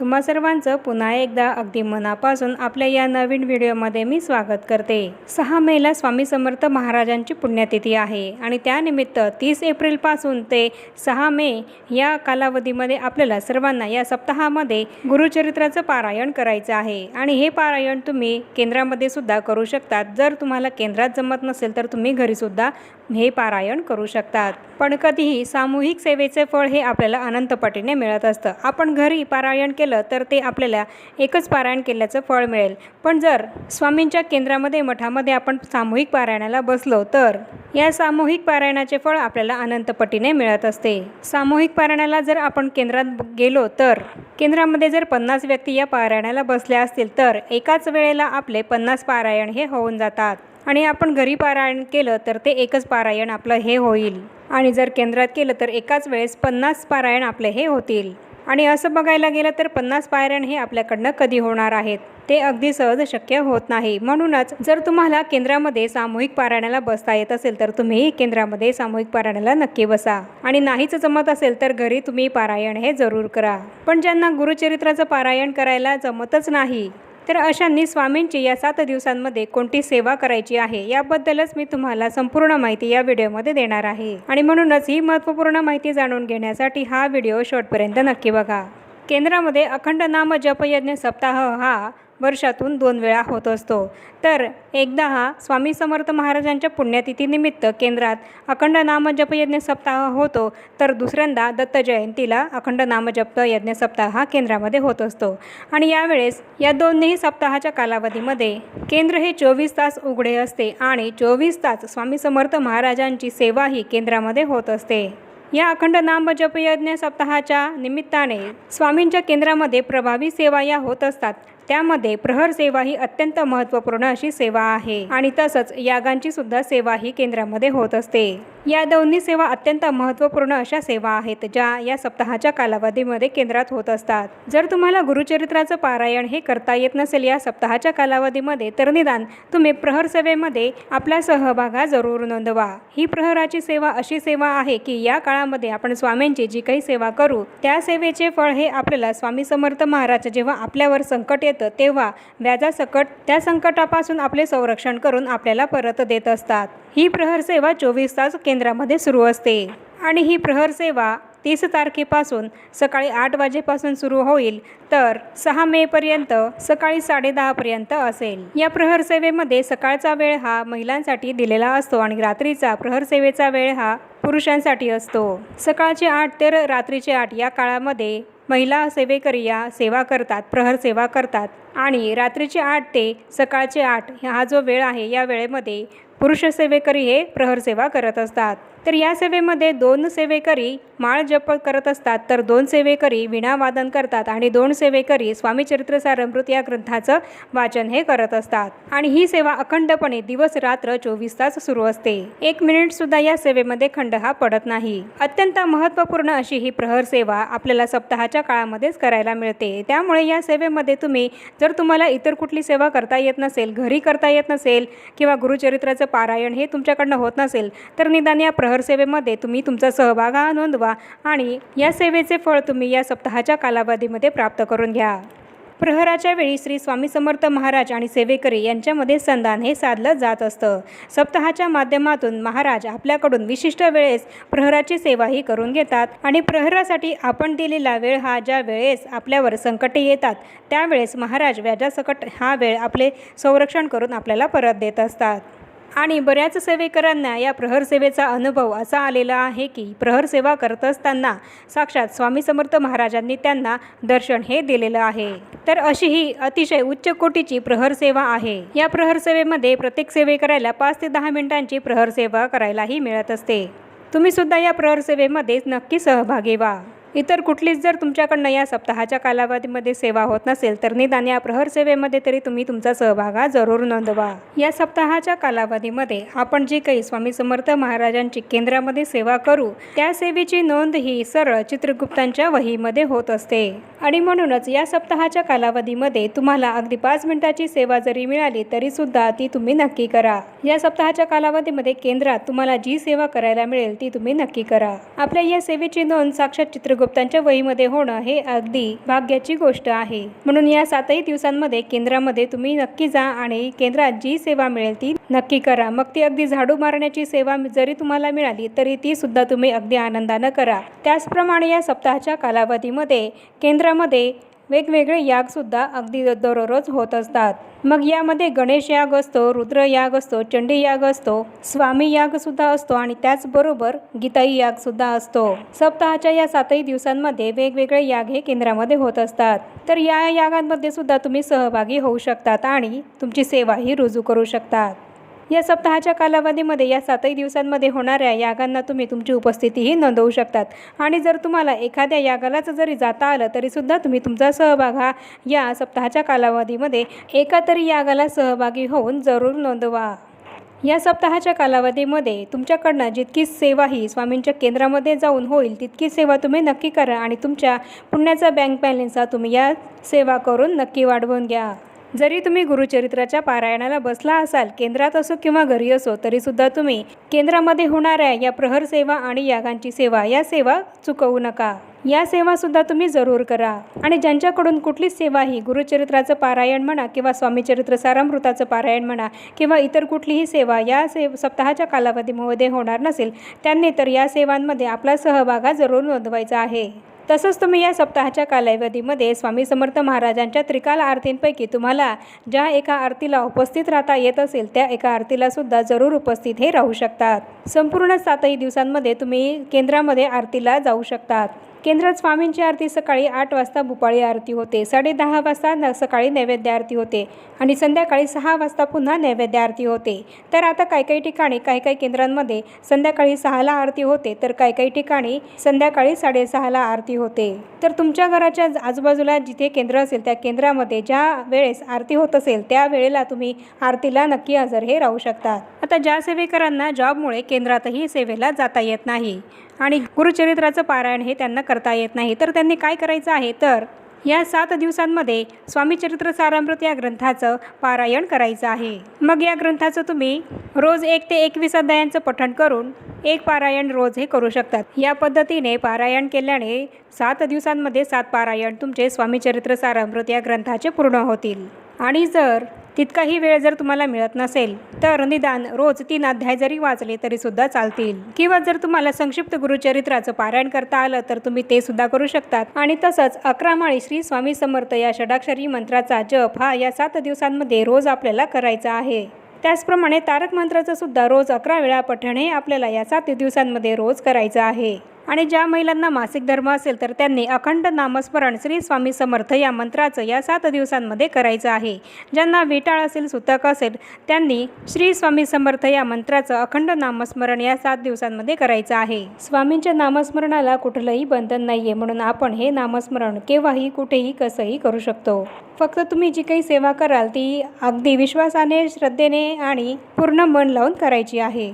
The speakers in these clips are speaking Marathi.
तुम्हा सर्वांचं पुन्हा एकदा अगदी मनापासून आपल्या या नवीन व्हिडिओमध्ये मी स्वागत करते. सहा मेला स्वामी समर्थ महाराजांची पुण्यतिथी आहे आणि त्यानिमित्त तीस एप्रिलपासून ते सहा मे या कालावधीमध्ये आपल्याला सर्वांना या सप्ताहामध्ये गुरुचरित्राचं पारायण करायचं आहे. आणि हे पारायण तुम्ही केंद्रामध्ये सुद्धा करू शकतात. जर तुम्हाला केंद्रात जमत नसेल तर तुम्ही घरीसुद्धा हे पारायण करू शकतात. पण कधीही सामूहिक सेवेचे फळ हे आपल्याला अनंतपटीने मिळत असतं. आपण घरी पारायण केलं तर ते आपल्याला एकच पारायण केल्याचं फळ मिळेल. पण जर स्वामींच्या केंद्रामध्ये मठामध्ये आपण सामूहिक पारायणाला बसलो तर या सामूहिक पारायणाचे फळ आपल्याला अनंतपटीने मिळत असते. सामूहिक पारायणाला जर आपण केंद्रात गेलो तर केंद्रामध्ये जर पन्नास व्यक्ती या पारायणाला बसल्या असतील तर एकाच वेळेला आपले पन्नास पारायण हे होऊन जातात. आणि आपण घरी पारायण केलं तर ते एकच पारायण आपलं हे होईल. आणि जर केंद्रात केलं तर एकाच वेळेस पन्नास पारायण आपले हे होतील. आणि असं बघायला गेलं तर पन्नास पायऱ्यां हे आपल्याकडनं कधी होणार आहेत? ते अगदी सहज शक्य होत नाही. म्हणूनच जर तुम्हाला केंद्रामध्ये सामूहिक पारायणाला बसता येत असेल तर तुम्ही केंद्रामध्ये सामूहिक पारायणाला नक्की बसा. आणि नाहीच जमत असेल तर घरी तुम्ही पारायण हे जरूर करा. पण ज्यांना गुरुचरित्राचं पारायण करायला जमतच नाही तर अशांनी स्वामींची या सात दिवसांमध्ये कोणती सेवा करायची आहे याबद्दलच मी तुम्हाला संपूर्ण माहिती या व्हिडिओमध्ये देणार आहे. आणि म्हणूनच ही महत्त्वपूर्ण माहिती जाणून घेण्यासाठी हा व्हिडिओ शेवटपर्यंत नक्की बघा. केंद्रामध्ये अखंड नाम जपयज्ञ सप्ताह हा वर्षातून दोन वेळा होत असतो. तर एकदा हा स्वामी समर्थ महाराजांच्या पुण्यतिथीनिमित्त केंद्रात अखंड नामजप यज्ञ सप्ताह होतो तर दुसऱ्यांदा दत्त जयंतीला अखंड नामजप यज्ञ सप्ताह हा केंद्रामध्ये होत असतो. आणि यावेळेस या दोन्ही सप्ताहाच्या कालावधीमध्ये केंद्र हे चोवीस तास उघडे असते आणि चोवीस तास स्वामी समर्थ महाराजांची सेवा ही केंद्रामध्ये होत असते. या अखंड नामजपयज्ञ सप्ताहाच्या निमित्ताने स्वामींच्या केंद्रामध्ये प्रभावी सेवा या होत असतात. त्यामध्ये प्रहर सेवा ही अत्यंत महत्त्वपूर्ण अशी सेवा आहे. आणि तसंच यागांची सुद्धा सेवा ही केंद्रामध्ये होत असते. या दोन्ही सेवा अत्यंत महत्त्वपूर्ण अशा सेवा आहेत ज्या या सप्ताहाच्या कालावधीमध्ये केंद्रात होत असतात. जर तुम्हाला गुरुचरित्राचं पारायण हे करता येत नसेल या सप्ताहाच्या कालावधीमध्ये तर निदान तुम्ही प्रहर सेवेमध्ये आपला सहभाग हा जरूर नोंदवा. ही प्रहराची सेवा अशी सेवा आहे की या काळामध्ये आपण स्वामींची जी काही सेवा करू त्या सेवेचे फळ हे आपल्याला स्वामी समर्थ महाराज जेव्हा आपल्यावर संकट येत तेव्हा व्याजासकट त्या संकटापासून आपले संरक्षण करून आपल्याला परत देत असतात. ही प्रहर सेवा चोवीस तास केंद्रामध्ये सुरू असते. आणि ही प्रहर सेवा तीस तारखेपासून सकाळी आठ वाजेपासून सुरू होईल तर सहा मेपर्यंत सकाळी साडेदहापर्यंत असेल. या प्रहर सेवेमध्ये सकाळचा वेळ हा महिलांसाठी दिलेला असतो आणि रात्रीचा प्रहर सेवेचा वेळ हा पुरुषांसाठी असतो. सकाळचे आठ ते रात्रीचे आठ या काळामध्ये महिला सेवेकरी या सेवा करतात प्रहर सेवा करतात. आणि रात्रीचे आठ ते सकाळचे आठ हा जो वेळ आहे या वेळेमध्ये पुरुष सेवेकरी हे प्रहर सेवा करत असतात. तर या सेवेमध्ये दोन सेवेकरी माळ जप करत असतात तर दोन सेवेकरी विणावादन करतात आणि दोन सेवेकरी स्वामी चरित्र या ग्रंथाचं वाचन हे करत असतात. आणि ही सेवा अखंडपणे दिवस रात्र चोवीस तास सुरू असते. एक मिनिट सुद्धा या सेवेमध्ये खंड हा पडत नाही. अत्यंत महत्त्वपूर्ण अशी ही प्रहर सेवा आपल्याला सप्ताहाच्या काळामध्येच करायला मिळते. त्यामुळे या सेवेमध्ये तुम्ही जर तुम्हाला इतर कुठली सेवा करता येत नसेल घरी करता येत नसेल किंवा गुरुचरित्राचं पारायण हे तुमच्याकडनं होत नसेल तर निदान या प्रहर सेवेमध्ये तुम्ही तुमचा सहभाग हा नोंदवा आणि या सेवेचे फळ तुम्ही या सप्ताहाच्या कालावधीमध्ये प्राप्त करून घ्या. प्रहराच्या वेळी श्री स्वामी समर्थ महाराज आणि सेवेकरी यांच्यामध्ये संधान हे साधलं जात असतं. सप्ताहाच्या माध्यमातून महाराज आपल्याकडून विशिष्ट वेळेस प्रहराची सेवाही करून घेतात आणि प्रहरासाठी आपण दिलेला वेळ हा ज्या वेळेस आपल्यावर संकटे येतात त्यावेळेस महाराज व्याजासकट हा वेळ आपले संरक्षण करून आपल्याला परत देत असतात. आणि बऱ्याच सेवेकरांना या प्रहर सेवेचा अनुभव असा आलेला आहे की प्रहर सेवा करत असताना साक्षात स्वामी समर्थ महाराजांनी त्यांना दर्शन हे दिलेलं आहे. तर अशी ही अतिशय उच्च कोटीची प्रहर सेवा आहे. या प्रहर सेवेमध्ये प्रत्येक सेवेकऱ्याला पाच ते दहा मिनिटांची प्रहर सेवा करायलाही मिळत असते. तुम्ही सुद्धा या प्रहरसेवेमध्ये नक्की सहभागी व्हा. इतर कुठलीच जर तुमच्याकडनं या सप्ताहाच्या कालावधीमध्ये सेवा होत नसेल तर निदान या प्रहर सेवेमध्ये तरी तुम्ही तुमचा सहभाग हा जरूर नोंदवा. या सप्ताहाच्या कालावधीमध्ये आपण जी काही स्वामी समर्थ महाराजांची केंद्रामध्ये सेवा करू त्या सेवेची नोंद ही सरळ चित्रगुप्तांच्या वहीमध्ये होत असते. आणि म्हणूनच या सप्ताहाच्या कालावधीमध्ये तुम्हाला अगदी पाच मिनिटाची सेवा जरी मिळाली तरी सुद्धा ती तुम्ही नक्की करा. या सप्ताहाच्या कालावधीमध्ये केंद्रात तुम्हाला जी सेवा करायला मिळेल ती तुम्ही नक्की करा. आपल्या या सेवेची नोंद साक्षात गुप्तांच्या वहीमध्ये होणं हे अगदी भाग्याची गोष्ट आहे. म्हणून या सातही दिवसांमध्ये केंद्रामध्ये तुम्ही नक्की जा आणि केंद्रात जी सेवा मिळेल ती नक्की करा. मग ती अगदी झाडू मारण्याची सेवा जरी तुम्हाला मिळाली तरी ती सुद्धा तुम्ही अगदी आनंदानं करा. त्याचप्रमाणे या सप्ताहाच्या कालावधीमध्ये केंद्रामध्ये वेगवेगळे यागसुद्धा अगदी दररोज होत असतात. मग यामध्ये गणेश याग असतो रुद्र याग असतो चंडी याग असतो स्वामी यागसुद्धा असतो आणि त्याचबरोबर गीताई यागसुद्धा असतो. सप्ताहाच्या या सातही दिवसांमध्ये वेगवेगळे याग हे केंद्रामध्ये होत असतात. तर या यागांमध्ये सुद्धा तुम्ही सहभागी होऊ शकतात आणि तुमची सेवाही रुजू करू शकतात. या सप्ताहाच्या कालावधीमध्ये या सातही दिवसांमध्ये होणाऱ्या यागांना तुम्ही तुमची उपस्थितीही नोंदवू शकतात. आणि जर तुम्हाला एखाद्या यागालाच जरी जाता आलं तरीसुद्धा तुम्ही तुमचा सहभाग हा या सप्ताहाच्या कालावधीमध्ये एका तरी यागाला सहभागी होऊन जरूर नोंदवा. या सप्ताहाच्या कालावधीमध्ये तुमच्याकडनं जितकी सेवा ही स्वामींच्या केंद्रामध्ये जाऊन होईल तितकी सेवा तुम्ही नक्की करा आणि तुमच्या पुण्याचा बँक बॅलन्सचा तुम्ही या सेवा करून नक्की वाढवून घ्या. जरी तुम्ही गुरुचरित्राच्या पारायणाला बसला असाल केंद्रात असो किंवा घरी असो तरीसुद्धा तुम्ही केंद्रामध्ये होणाऱ्या या प्रहर सेवा आणि यागांची सेवा या सेवा चुकवू नका. या सेवासुद्धा तुम्ही जरूर करा. आणि ज्यांच्याकडून कुठलीच सेवा ही गुरुचरित्राचं पारायण म्हणा किंवा स्वामीचरित्र सारामृताचं पारायण म्हणा किंवा इतर कुठलीही सेवा या से सप्ताहाच्या कालावधीमध्ये होणार नसेल त्यांनी तर या सेवांमध्ये आपला सहभाग हा जरूर नोंदवायचा आहे. तसंच तुम्ही या सप्ताहाच्या कालावधीमध्ये स्वामी समर्थ महाराजांच्या त्रिकाल आरतींपैकी तुम्हाला ज्या एका आरतीला उपस्थित राहता येत असेल त्या एका आरतीला सुद्धा जरूर उपस्थित हे राहू शकतात. संपूर्ण सातही दिवसांमध्ये तुम्ही केंद्रामध्ये आरतीला जाऊ शकतात. केंद्रात स्वामींची आरती सकाळी आठ वाजता भुपाळी आरती होते साडेदहा वाजता न सकाळी नैवेद्य आरती होते आणि संध्याकाळी सहा वाजता पुन्हा नैवेद्य आरती होते. तर आता काही काही ठिकाणी काही काही केंद्रांमध्ये संध्याकाळी सहाला आरती होते तर काही काही ठिकाणी संध्याकाळी साडेसहाला आरती होते. तर तुमच्या घराच्या आजूबाजूला जिथे केंद्र असेल त्या केंद्रामध्ये ज्या वेळेस आरती होत असेल त्या वेळेला तुम्ही आरतीला नक्की हजर हे राहू शकतात आता ज्या सेवेकरांना जॉबमुळे केंद्रातही सेवेला जाता येत नाही आणि गुरुचरित्राचं पारायण हे त्यांना करता येत नाही तर त्यांनी काय करायचं आहे? तर या सात दिवसांमध्ये स्वामीचरित्र सारामृत या ग्रंथाचं पारायण करायचं आहे. मग या ग्रंथाचं तुम्ही रोज एक ते एकवीस अध्यायांचं पठण करून एक पारायण रोज हे करू शकतात. या पद्धतीने पारायण केल्याने सात दिवसांमध्ये सात पारायण तुमचे स्वामीचरित्र सारामृत या ग्रंथाचे पूर्ण होतील. आणि जर तितकाही वेळ जर तुम्हाला मिळत नसेल तर निदान रोज तीन अध्याय जरी वाचले तरीसुद्धा चालतील. किंवा जर तुम्हाला संक्षिप्त गुरुचरित्राचं पारायण करता आलं तर तुम्ही ते सुद्धा करू शकतात. आणि तसंच अकरा माळी श्री स्वामी समर्थ या षडाक्षरी मंत्राचा जप हा या सात दिवसांमध्ये रोज आपल्याला करायचा आहे. त्याचप्रमाणे तारक मंत्राचं सुद्धा रोज अकरा वेळा पठण हे आपल्याला या सात दिवसांमध्ये रोज करायचं आहे. आणि ज्या महिलांना मासिक धर्म असेल तर त्यांनी अखंड नामस्मरण श्री स्वामी समर्थ या मंत्राचं या सात दिवसांमध्ये करायचं आहे. ज्यांना विटाळ असेल सुतक असेल त्यांनी श्री स्वामी समर्थ या मंत्राचं अखंड नामस्मरण या सात दिवसांमध्ये करायचं आहे. स्वामींच्या नामस्मरणाला कुठलंही बंधन नाही आहे म्हणून आपण हे नामस्मरण केव्हाही कुठेही कसंही करू शकतो. फक्त तुम्ही जी काही सेवा कराल ती अगदी विश्वासाने श्रद्धेने आणि पूर्ण मन लावून करायची आहे.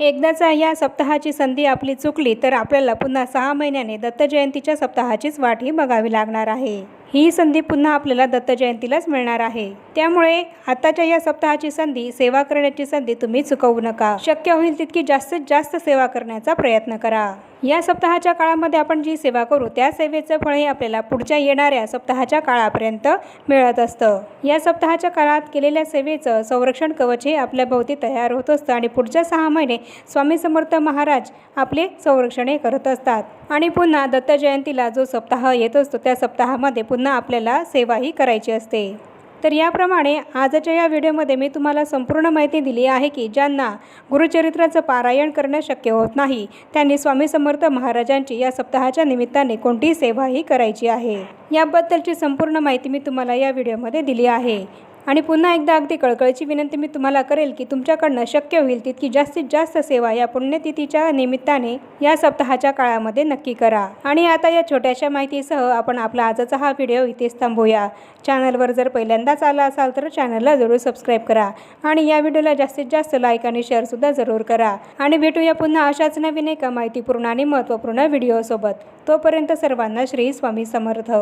एकदाचा या सप्ताहाची संधी आपली चुकली तर आपल्याला पुन्हा सहा महिन्याने दत्तजयंतीच्या सप्ताहाचीच सप्ताहाचीच वाटही बघावी लागणार आहे. ही संधी पुन्हा आपल्याला दत्त जयंतीलाच मिळणार आहे. त्यामुळे आताच्या या सप्ताहाची संधी सेवा करण्याची संधी तुम्ही चुकवू नका. शक्य होईल तितकी जास्तीत जास्त सेवा करण्याचा प्रयत्न करा. या सप्ताहाच्या काळामध्ये आपण जी सेवा करू त्या सेवेचं फळ हे आपल्याला पुढच्या येणाऱ्या सप्ताहाच्या काळापर्यंत मिळत असतं. या सप्ताहाच्या काळात केलेल्या सेवेचं संरक्षण कवच हे आपल्या भोवती तयार होत असतं आणि पुढच्या सहा महिने स्वामी समर्थ महाराज आपले संरक्षण हे करत असतात. आणि पुन्हा दत्त जयंतीला जो सप्ताह येत असतो त्या सप्ताहामध्ये पुन्हा आपल्याला सेवाही करायची असते. तर याप्रमाणे आजच्या या व्हिडिओमध्ये मी तुम्हाला संपूर्ण माहिती दिली आहे की ज्यांना गुरुचरित्राचं पारायण करणं शक्य होत नाही त्यांनी स्वामी समर्थ महाराजांची या सप्ताहाच्या निमित्ताने कोणतीही सेवाही करायची आहे. याबद्दलची संपूर्ण माहिती मी तुम्हाला या व्हिडिओमध्ये दिली आहे. आणि पुन्हा एकदा अगदी कळकळीची विनंती मी तुम्हाला करेल की तुमच्याकडनं शक्य होईल तितकी जास्तीत जास्त सेवा या पुण्यतिथीच्या निमित्ताने या सप्ताहाच्या काळामध्ये नक्की करा. आणि आता या छोट्याशा माहितीसह आपण आपला आजचा हा व्हिडिओ इथेच थांबूया. चॅनलवर जर पहिल्यांदाच आला असाल तर चॅनलला जरूर सबस्क्राईब करा आणि या व्हिडिओला जास्तीत जास्त लाईक आणि शेअरसुद्धा जरूर करा. आणि भेटूया पुन्हा अशाच नवीन एका माहितीपूर्ण आणि महत्त्वपूर्ण व्हिडिओसोबत. तोपर्यंत सर्वांना श्री स्वामी समर्थ.